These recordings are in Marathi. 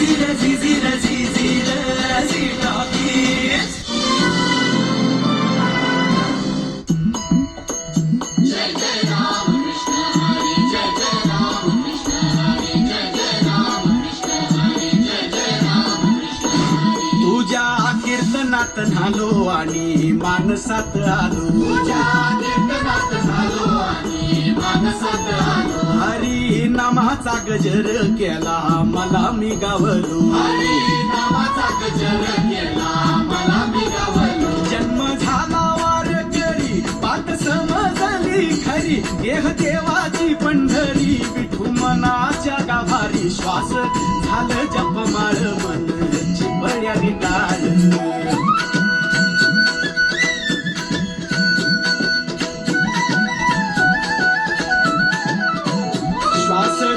झिझिर झी टॉकीज तुझ्या कीर्तनात झालो आणि मानसात आलो तुझ्या कीर्तनात झालो आणि मानसात आलो हरी नामाचा गजर केला मला मी गावलो. हरी नामाचा गजर केला मला मी गावलो. जन्म झाला वार करी पाठ समजली खरी. देह देवाची पंढरी विठू मनाच्या गाभारी. श्वास झालं जपमाळ मन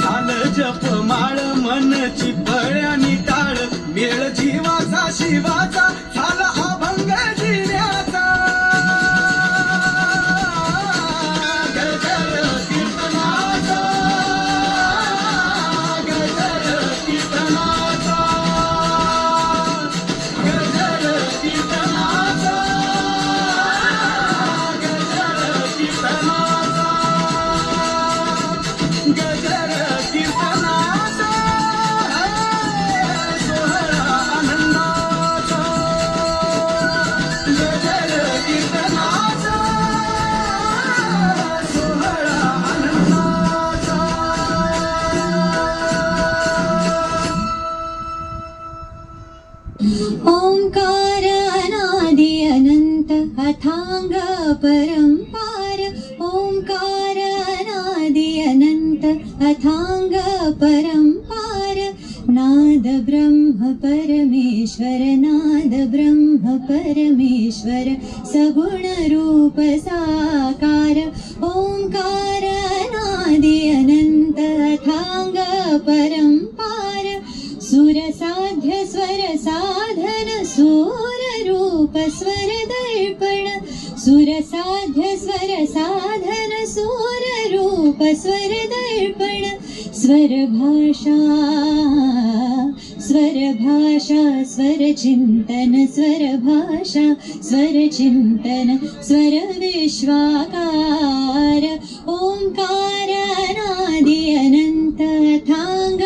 झालं जप माळ मन चिपळ्या टाळ. मेळ जीवाचा शिवाचा अथाङ्ग परम्पार। नाद ब्रह्म परमेश्वर नाद ब्रह्म परमेश्वर। सगुणरूप साकार ओङ्कार नादि अनन्त अथाङ्ग परम्पार। सुरसाध्य स्वर साधन सूररूप स्वर स्वरदर्पण स्वरभाषा स्वरभाषा स्वरचिन्तन स्वरभाषा स्वरचिन्तन स्वरविश्वाकार ओङ्कारनादि अनन्तङ्ग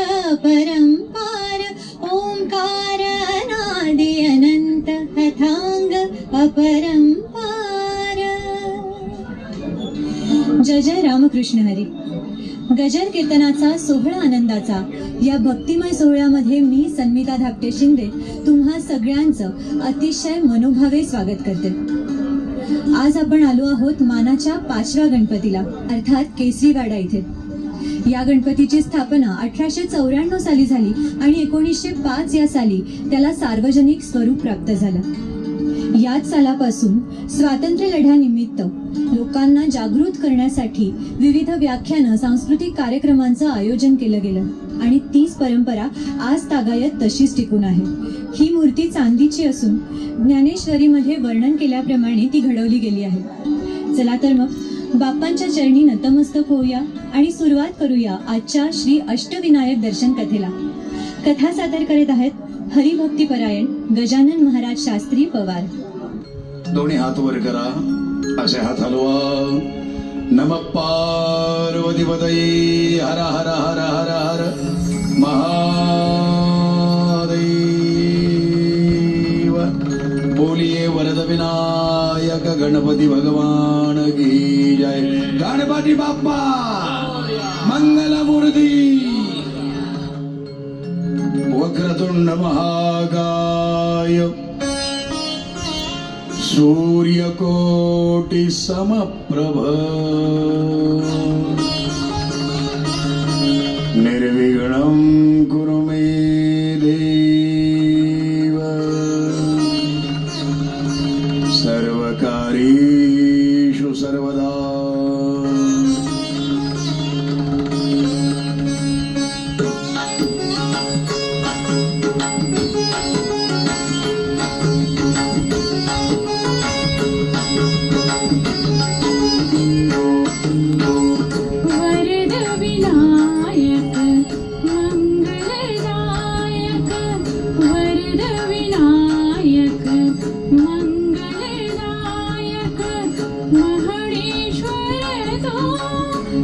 जय जय रामकृष्ण हरी गजर कीर्तनाचा सोहळा आनंदाचा. या भक्तिमय सोहळ्यामध्ये मी सन्मिता धाकटे शिंदे तुम्हा सगळ्यांचं अतिशय मनोभावे स्वागत करते. आज आपण आलो आहोत मानाच्या पाचव्या गणपतीला अर्थात केसरीवाडा इथे. या गणपतीची स्थापना अठराशे चौऱ्याण्णव साली झाली आणि एकोणीसशे पाच या साली त्याला सार्वजनिक स्वरूप प्राप्त झालं. याच सालापासून स्वातंत्र्य लढ्यानिमित्त लोकांना जागृत करण्यासाठी विविध व्याख्यानं सांस्कृतिक कार्यक्रमांचं आयोजन केलं गेलं. आणि तीच परंपरा आज तागायत तशीच टिकून आहे. ही मूर्ती चांदीची असून ज्ञानेश्वरीमध्ये वर्णन केल्याप्रमाणे ती घडवली गेली आहे. चला तर मग बाप्पांच्या चरणी नतमस्तक होऊया आणि सुरुवात करूया आजच्या श्री अष्टविनायक दर्शन कथेला. कथा सादर करीत आहेत हरिभक्तीपरायण गजानन महाराज शास्त्री पवार. दोन्ही हात वर करा. असे हात हलवा नम पार्वती पदई हर हर हर हर हर महादेव बोलिये वरद विनायक गणपती भगवान की जय गणपती बाप्पा मंगल मूर्ती वक्रतुंड महागाय सूर्यकोटिसमप्रभ।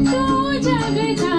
Tu jagat.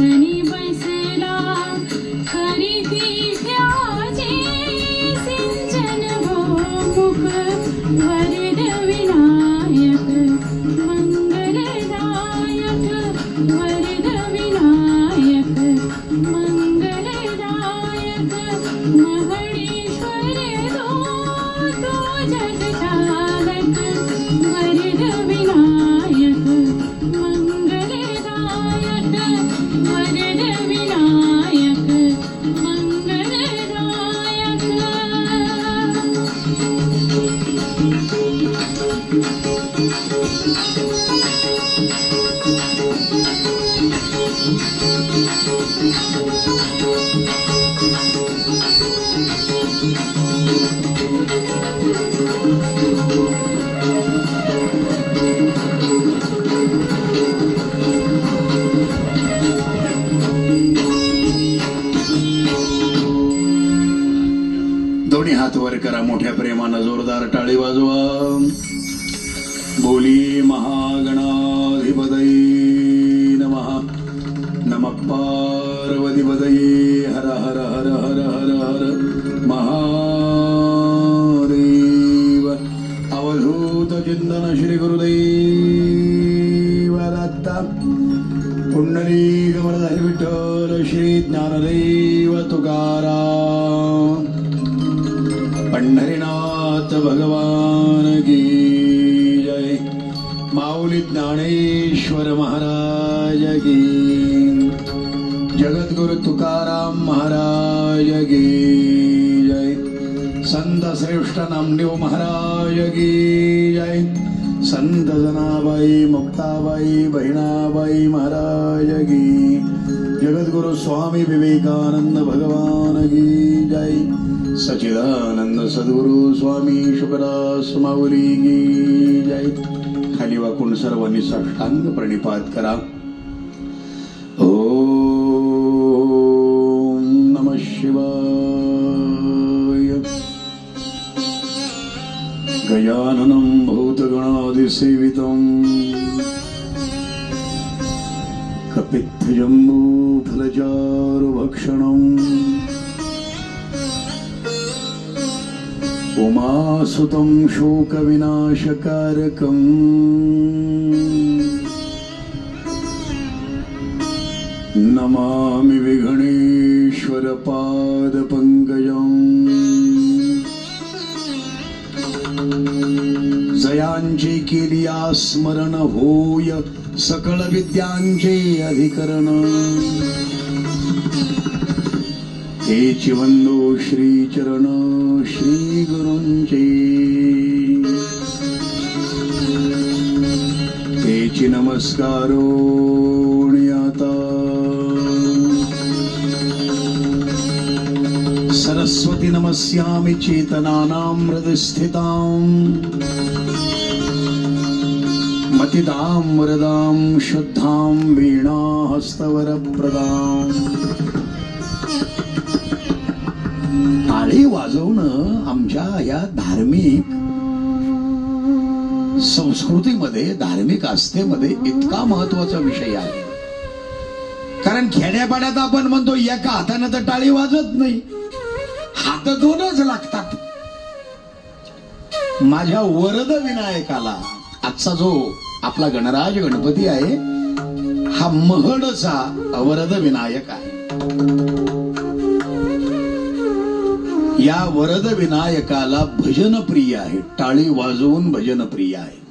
आसनी बसला हरी तीर्थ्याचे सिंचन हो मुख वरद विनायक मंगलदायक वरद दोन्ही हात करा मोठ्या प्रेमानं जोरदार टाळी वाजवा बोली महागणाधिपतये नमः नम पार्वतीपदये भगवान की जय। माऊली ज्ञानेश्वर महाराज की। जगद्गुरु तुकाराम महाराज की जय। संत श्रेष्ठ नामदेव महाराज की जय। संत जनाबाई मुक्ताबाई बहिणाबाई महाराज की। जगद्गुरु स्वामी विवेकानंद भगवान की जय। सचिदानंद सद्गुरु स्वामी शुकदास माऊली की जय। खाली वाकून सर्वांनी साष्टांग प्रणिपात करा। ओम नम शिवाय। गजाननं भूतगणादिसेवितम् कपित्थजम्बूफलचारुभक्षणम् उमासुतं शोकविनाशकारकम्। नमामि विघ्नेश्वरपादपङ्कजम्। जयांची केली स्मरण होय सकळ विद्यांचे अधिकरण। तेची वंदो श्रीचरण चरण श्री तेची नमस्कारो आता सरस्वती नमस्यामि चेतनानां हृदस्थिताम् मतिदां वरदां शुद्धां वीणाहस्तवरप्रदाम्. टाळी वाजवणं आमच्या या धार्मिक संस्कृतीमध्ये धार्मिक आस्थेमध्ये इतका महत्त्वाचा विषय आहे. कारण खेड्यापाड्यात आपण म्हणतो एका हातानं तर टाळी वाजत नाही. हात दोनच लागतात. माझ्या वरद विनायकाला आजचा जो आपला गणराज गणपती आहे हा महडचा वरद विनायक आहे. या वरद विनायकाला भजन प्रिय आहे. टाळी वाजवून भजन प्रिय आहे.